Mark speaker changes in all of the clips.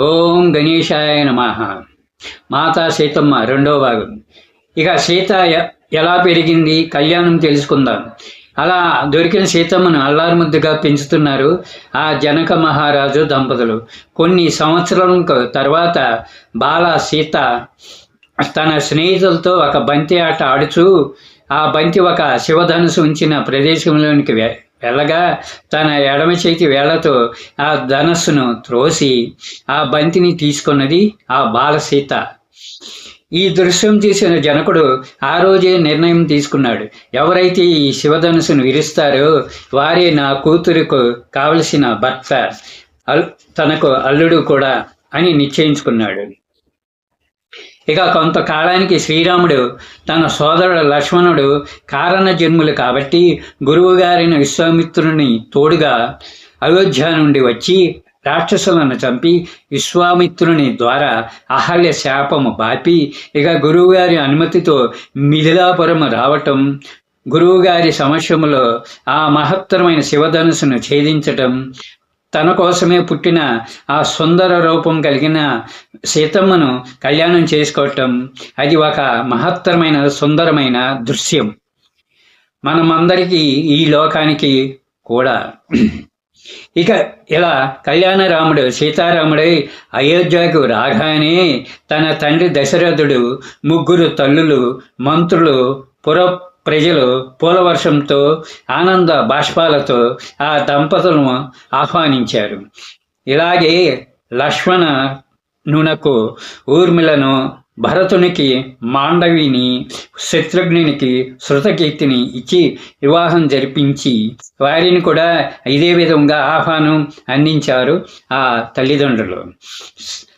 Speaker 1: ఓం గణేశాయ నమ. మాతా సీతమ్మ రెండో భాగం. ఇక సీత ఎ- ఎలా పెరిగింది? కళ్యాణం తెలుసుకుందాం. అలా దొరికిన సీతమ్మను అల్లారు ముద్దుగా పెంచుతున్నారు ఆ జనక మహారాజు దంపతులు. కొన్ని సంవత్సరాల తర్వాత బాల సీత తన స్నేహితులతో ఒక బంతి ఆట ఆడుచూ ఆ బంతి ఒక శివధనుసు ఉంచిన ప్రదేశంలోనికి వెళ్ళగా తన ఎడమ చేతి వేళ్ళతో ఆ ధనస్సును త్రోసి ఆ బంతిని తీసుకున్నది ఆ బాలసీత. ఈ దృశ్యం చూసిన జనకుడు ఆ రోజే నిర్ణయం తీసుకున్నాడు. ఎవరైతే ఈ శివధనుసును విరుస్తారో వారే నా కూతురుకు కావలసిన భర్త అల్ తనకు అల్లుడు కూడా అని నిశ్చయించుకున్నాడు. ఇక కొంతకాలానికి శ్రీరాముడు తన సోదరుడు లక్ష్మణుడు కారణ జన్ములు కాబట్టి గురువుగారైన విశ్వామిత్రుని తోడుగా అయోధ్య నుండి వచ్చి రాక్షసులను చంపి విశ్వామిత్రుని ద్వారా అహల్య శాపము బాపి ఇక గురువుగారి అనుమతితో మిథిలాపురం రావటం గురువుగారి సమక్షములో ఆ మహత్తరమైన శివధనుసును ఛేదించటం తన కోసమే పుట్టిన ఆ సుందర రూపం కలిగిన సీతమ్మను కళ్యాణం చేసుకోవటం అది ఒక మహత్తరమైన సుందరమైన దృశ్యం. మనమందరికీ ఈ లోకానికి కూడా. ఇక ఇలా కళ్యాణ రాముడు సీతారాముడై అయోధ్యకు రాగానే తన తండ్రి దశరథుడు ముగ్గురు తల్లులు మంత్రులు పుర ప్రజలు పూలవర్షంతో ఆనంద బాష్పాలతో ఆ దంపతులను ఆహ్వానించారు. ఇలాగే లక్ష్మణ నునకు ఊర్మిళను భరతునికి మాండవిని శత్రుఘ్నునికి శృతకీర్తిని ఇచ్చి వివాహం జరిపించి వారిని కూడా ఇదే విధంగా ఆహ్వానం అందించారు ఆ తల్లిదండ్రులు.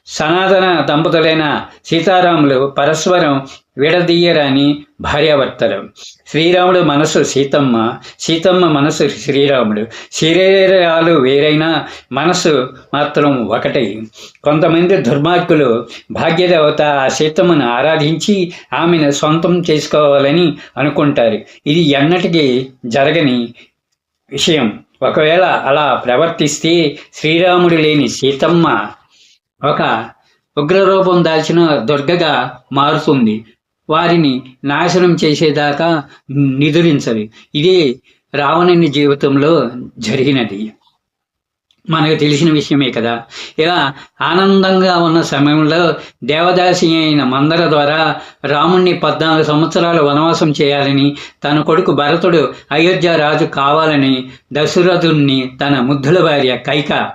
Speaker 1: సనాతన దంపతులైన సీతారాములు పరస్పరం విడదీయరాని భార్యాభర్తలు. శ్రీరాముడు మనసు సీతమ్మ సీతమ్మ మనసు శ్రీరాముడు. శరీరాలు వేరైనా మనసు మాత్రం ఒకటై. కొంతమంది దుర్మార్గులు భాగ్యదేవత ఆ సీతమ్మను ఆరాధించి ఆమెను సొంతం చేసుకోవాలని అనుకుంటారు. ఇది ఎన్నటికీ జరగని విషయం. ఒకవేళ అలా ప్రవర్తిస్తే శ్రీరాముడు లేని సీతమ్మ ఒక ఉగ్రరూపం దాల్చిన దుర్గగా మారుతుంది. వారిని నాశనం చేసేదాకా నిదురించవి ఇదే రావణుని జీవితంలో జరిగినది. మనకు తెలిసిన విషయమే కదా. ఇలా ఆనందంగా ఉన్న సమయంలో దేవదాసి అయిన మందర ద్వారా రాముణ్ణి పద్నాలుగు సంవత్సరాలు వనవాసం చేయాలని తన కొడుకు భరతుడు అయోధ్య రాజు కావాలని దశరథుణ్ణి తన ముద్దుల భార్య కైక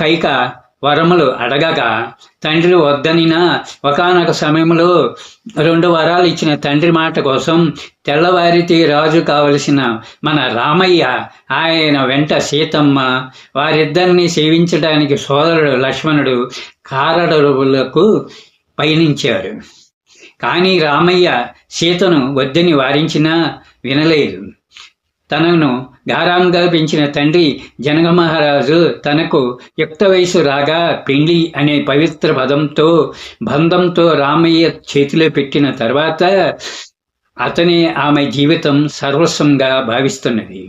Speaker 1: కైక వరములు అడగగా తండ్రి వద్దనినా ఒకానొక సమయంలో రెండు వరాలు ఇచ్చిన తండ్రి మాట కోసం తెల్లవారితే రాజు కావలసిన మన రామయ్య ఆయన వెంట సీతమ్మ వారిద్దరిని సేవించడానికి సోదరుడు లక్ష్మణుడు కారడవులకు పయనించారు. కానీ రామయ్య సీతను వద్దని వారించినా వినలేదు. తనను గారాంగా పెంచిన తండ్రి జనగ మహారాజు తనకు యుక్త వయసు రాగా పెండ్లి అనే పవిత్ర పదంతో బంధంతో రామయ్య చేతిలో పెట్టిన తర్వాత అతనే ఆమె జీవితం సర్వస్వంగా భావిస్తున్నది.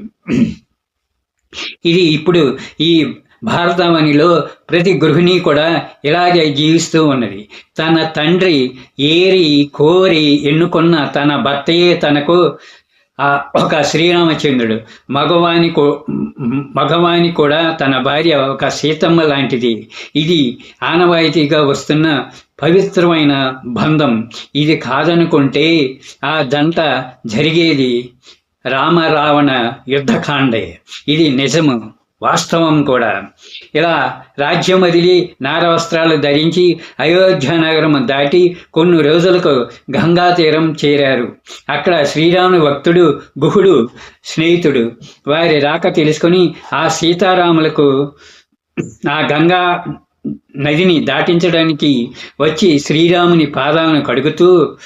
Speaker 1: ఇది ఇప్పుడు ఈ భారతమణిలో ప్రతి గృహిణి కూడా ఇలాగే జీవిస్తూ ఉన్నది. తన తండ్రి ఏరి కోరి ఎన్నుకున్న తన భర్తయే తనకు ఒక శ్రీరామచంద్రుడు. మగవాని కో మగవాని కూడా తన భార్య ఒక సీతమ్మ లాంటిది. ఇది ఆనవాయితీగా వస్తున్న పవిత్రమైన బంధం. ఇది కాదనుకుంటే ఆ దంట జరిగేది రామ రావణ యుద్ధకాండే. ఇది నిజము. వాస్తవం కూడా. ఇలా రాజ్యం వదిలి నారవస్త్రాలు ధరించి అయోధ్య నగరం దాటి కొన్ని రోజులకు గంగా తీరం చేరారు. అక్కడ శ్రీరాముని భక్తుడు గుహుడు స్నేహితుడు. వారి రాక తెలుసుకొని ఆ సీతారాములకు ఆ గంగా నదిని దాటించడానికి వచ్చి శ్రీరాముని పాదాలను కడుగుతూ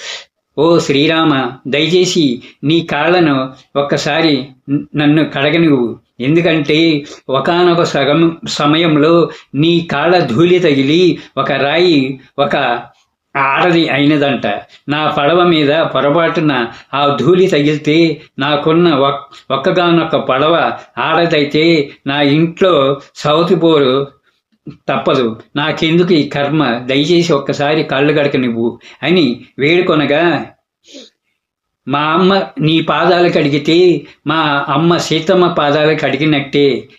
Speaker 1: ఓ శ్రీరామ దయచేసి నీ కాళ్ళను ఒక్కసారి నన్ను కడగనివ్వు. ఎందుకంటే ఒకానొక సగం సమయంలో నీ కాళ్ళ ధూళి తగిలి ఒక రాయి ఒక ఆడది అయినదంట. నా పడవ మీద పొరపాటున ఆ ధూళి తగిలితే నాకున్న ఒక్- ఒక్కగానొక్క పడవ ఆడదైతే నా ఇంట్లో సౌతిపోరు తప్పదు. నాకెందుకు ఈ కర్మ? దయచేసి ఒక్కసారి కళ్ళు గడక నువ్వు అని వేడుకొనగా మా అమ్మ నీ పాదాలు కడిగితే మా అమ్మ సీతమ్మ పాదాలు కడిగినట్టే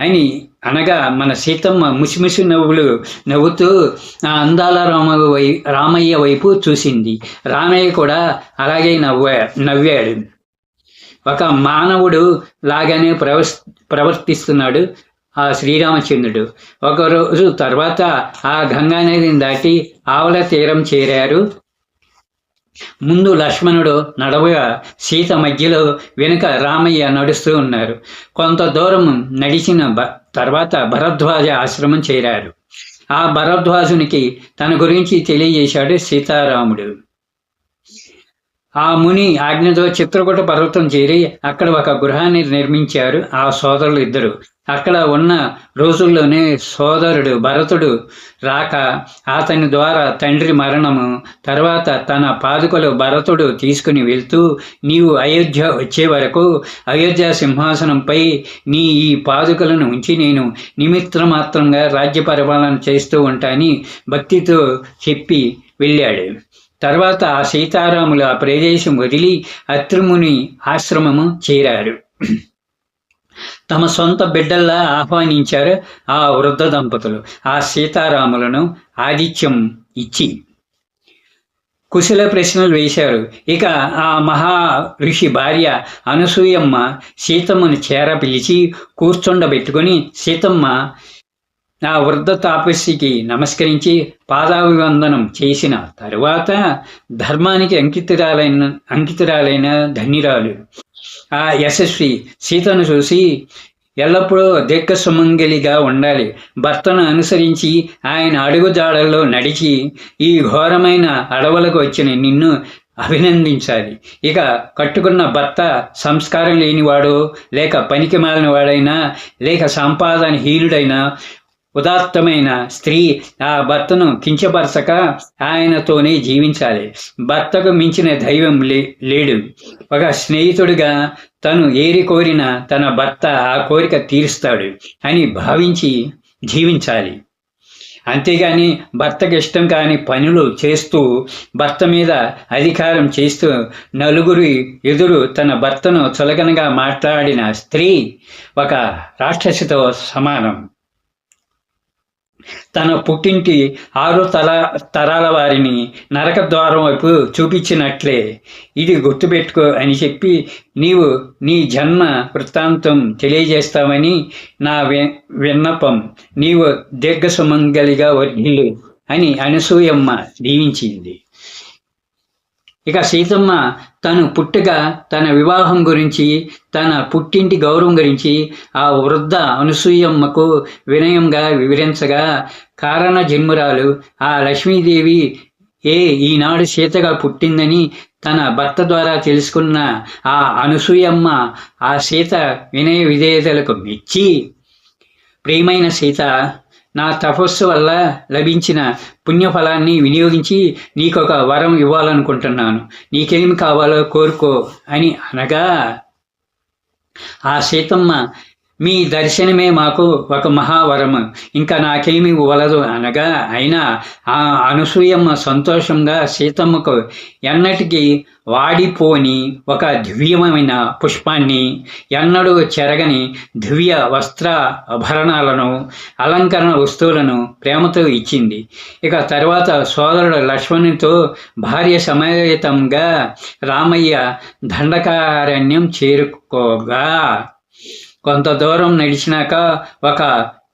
Speaker 1: అని అనగా మన సీతమ్మ ముసిముసి నవ్వులు నవ్వుతూ ఆ అందాల రామ వై రామయ్య వైపు చూసింది. రామయ్య కూడా అలాగే నవ్వా నవ్వాడు. ఒక మానవుడు లాగానే ప్రవర్ ప్రవర్తిస్తున్నాడు. ఆ శ్రీరామచంద్రుడు. ఒకరోజు తర్వాత ఆ గంగా నదిని దాటి ఆవల తీరం చేరారు. ముందు లక్ష్మణుడు నడవగా సీత మధ్యలో వెనుక రామయ్య నడుస్తూ ఉన్నారు. కొంత దూరం నడిచిన బ తర్వాత భరద్వాజ ఆశ్రమం చేరారు. ఆ భరద్వాజునికి తన గురించి తెలియజేశాడు సీతారాముడు. ఆ ముని ఆజ్ఞతో చిత్రకూట పర్వతం చేరి అక్కడ ఒక గృహాన్ని నిర్మించారు ఆ సోదరులు ఇద్దరు. అక్కడ ఉన్న రోజుల్లోనే సోదరుడు భరతుడు రాక అతని ద్వారా తండ్రి మరణము తర్వాత తన పాదుకలు భరతుడు తీసుకుని వెళ్తూ నీవు అయోధ్య వచ్చే వరకు అయోధ్య సింహాసనంపై నీ ఈ పాదుకలను ఉంచి నేను నిమిత్త మాత్రంగా రాజ్య పరిపాలన చేస్తూ ఉంటాని భక్తితో చెప్పి వెళ్ళాడు. తర్వాత ఆ సీతారాములు ఆ ప్రదేశం వదిలి అత్రిముని ఆశ్రమము చేరారు. తమ సొంత బిడ్డల్లా ఆహ్వానించారు ఆ వృద్ధ దంపతులు ఆ సీతారాములను ఆతిథ్యం ఇచ్చి. కుశల ప్రశ్నలు వేశారు. ఇక ఆ మహా ఋషి భార్య అనసూయమ్మ సీతమ్మను చేర పిలిచి కూర్చుండబెట్టుకొని సీతమ్మ ఆ వృద్ధ తాపస్సికి నమస్కరించి పాదాభివందనం చేసిన తరువాత ధర్మానికి అంకితురాలైన అంకితురాలైన ధన్యురాలు. ఆ యశస్వి సీతను చూసి ఎల్లప్పుడూ దిక్క సుమంగలిగా ఉండాలి. భర్తను అనుసరించి ఆయన అడుగుజాడల్లో నడిచి ఈ ఘోరమైన అడవులకు వచ్చిన నిన్ను అభినందించాలి. ఇక కట్టుకున్న భర్త సంస్కారం లేనివాడు లేక పనికి మాలిన వాడైనా లేక సంపాదన హీనుడైనా ఉదాత్తమైన స్త్రీ ఆ భర్తను కించపరచక ఆయనతోనే జీవించాలి. భర్తకు మించిన దైవం లే లేడు. ఒక స్నేహితుడిగా తను ఏరి కోరిన తన భర్త ఆ కోరిక తీరుస్తాడు అని భావించి జీవించాలి. అంతేగాని భర్తకి ఇష్టం కాని పనులు చేస్తూ భర్త మీద అధికారం చేస్తూ నలుగురి ఎదురు తన భర్తను చులకనగా మాట్లాడిన స్త్రీ ఒక రాక్షసితో సమానం. తన పుట్టింటి ఆరు తల తరాల వారిని నరక ద్వారం వైపు చూపించినట్లే. ఇది గుర్తుపెట్టుకో అని చెప్పి నీవు నీ జన్మ వృత్తాంతం తెలియజేస్తావని నా విన్నపం. నీవు దీర్ఘ సుమంగలిగా వర్ధిల్లు అని అనసూయమ్మ దీవించింది. ఇక సీతమ్మ తను పుట్టుక తన వివాహం గురించి తన పుట్టింటి గౌరవం గురించి ఆ వృద్ధ అనసూయమ్మకు వినయంగా వివరించగా కారణ జన్మురాలు ఆ లక్ష్మీదేవి ఏ ఈనాడు సీతగా పుట్టిందని తన భర్త ద్వారా తెలుసుకున్న ఆ అనసూయమ్మ ఆ సీత వినయ విధేయతలకు మెచ్చి. ప్రియమైన సీత నా తపస్సు వల్ల లభించిన పుణ్యఫలాన్ని వినియోగించి నీకొక వరం ఇవ్వాలనుకుంటున్నాను. నీకేం కావాలో కోరుకో అని అనగా ఆ సీతమ్మ మీ దర్శనమే మాకు ఒక మహావరం. ఇంకా నాకేమి వలదు అనగా అయినా ఆ అనసూయమ్మ సంతోషంగా సీతమ్మకు ఎన్నటికీ వాడిపోని ఒక దివ్యమైన పుష్పాన్ని ఎన్నడూ చెరగని దివ్య వస్త్ర ఆభరణాలను అలంకరణ వస్తువులను ప్రేమతో ఇచ్చింది. ఇక తర్వాత సోదరుడు లక్ష్మణునితో భార్య సమేతంగా రామయ్య దండకారణ్యం చేరుకోగా. కొంత దూరం నడిచినాక ఒక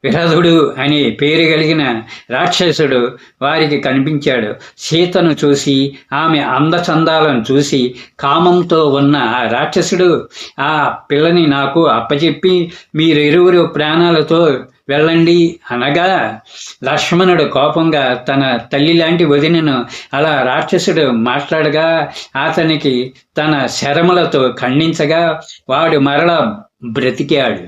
Speaker 1: విరధుడు అని పేరు కలిగిన రాక్షసుడు వారికి కనిపించాడు. సీతను చూసి ఆమె అందచందాలను చూసి కామంతో ఉన్న ఆ రాక్షసుడు ఆ పిల్లని నాకు అప్పచెప్పి మీరిరువురు ప్రాణాలతో వెళ్ళండి అనగా లక్ష్మణుడు కోపంగా తన తల్లి లాంటి వదినను అలా రాక్షసుడు మాట్లాడగా అతనికి తన శరములతో ఖండించగా వాడు మరలా బ్రతికాడు.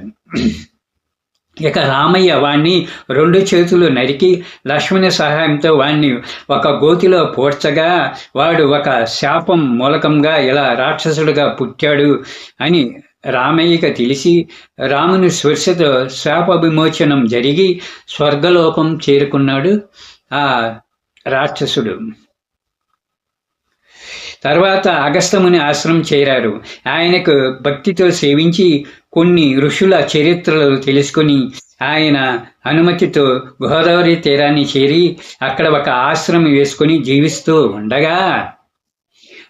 Speaker 1: ఇక రామయ్య వాణ్ణి రెండు చేతులు నరికి లక్ష్మణి సహాయంతో వాణ్ణి ఒక గోతిలో పూడ్చగా వాడు ఒక శాపం మూలకంగా ఇలా రాక్షసుడుగా పుట్టాడు అని రామయ్యకి తెలిసి రాముని స్పర్శతో శాప విమోచనం జరిగి స్వర్గలోకం చేరుకున్నాడు ఆ రాక్షసుడు. తర్వాత అగస్తముని ఆశ్రమం చేరారు. ఆయనకు భక్తితో సేవించి కొన్ని ఋషుల చరిత్రలు తెలుసుకొని ఆయన అనుమతితో గోదావరి తీరాన్ని చేరి అక్కడ ఒక ఆశ్రమం వేసుకొని జీవిస్తూ ఉండగా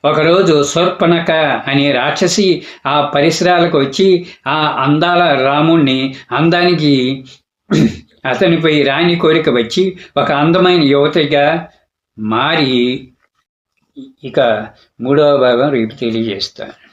Speaker 1: ఒకరోజు శూర్పణక అనే రాక్షసి ఆ పరిసరాలకు వచ్చి ఆ అందాల రాముణ్ణి అందానికి అతనిపై రాణి కోరిక వచ్చి ఒక అందమైన యువతిగా మారి ఇక మూడవ భాగం రేపు తెలియజేస్తాను.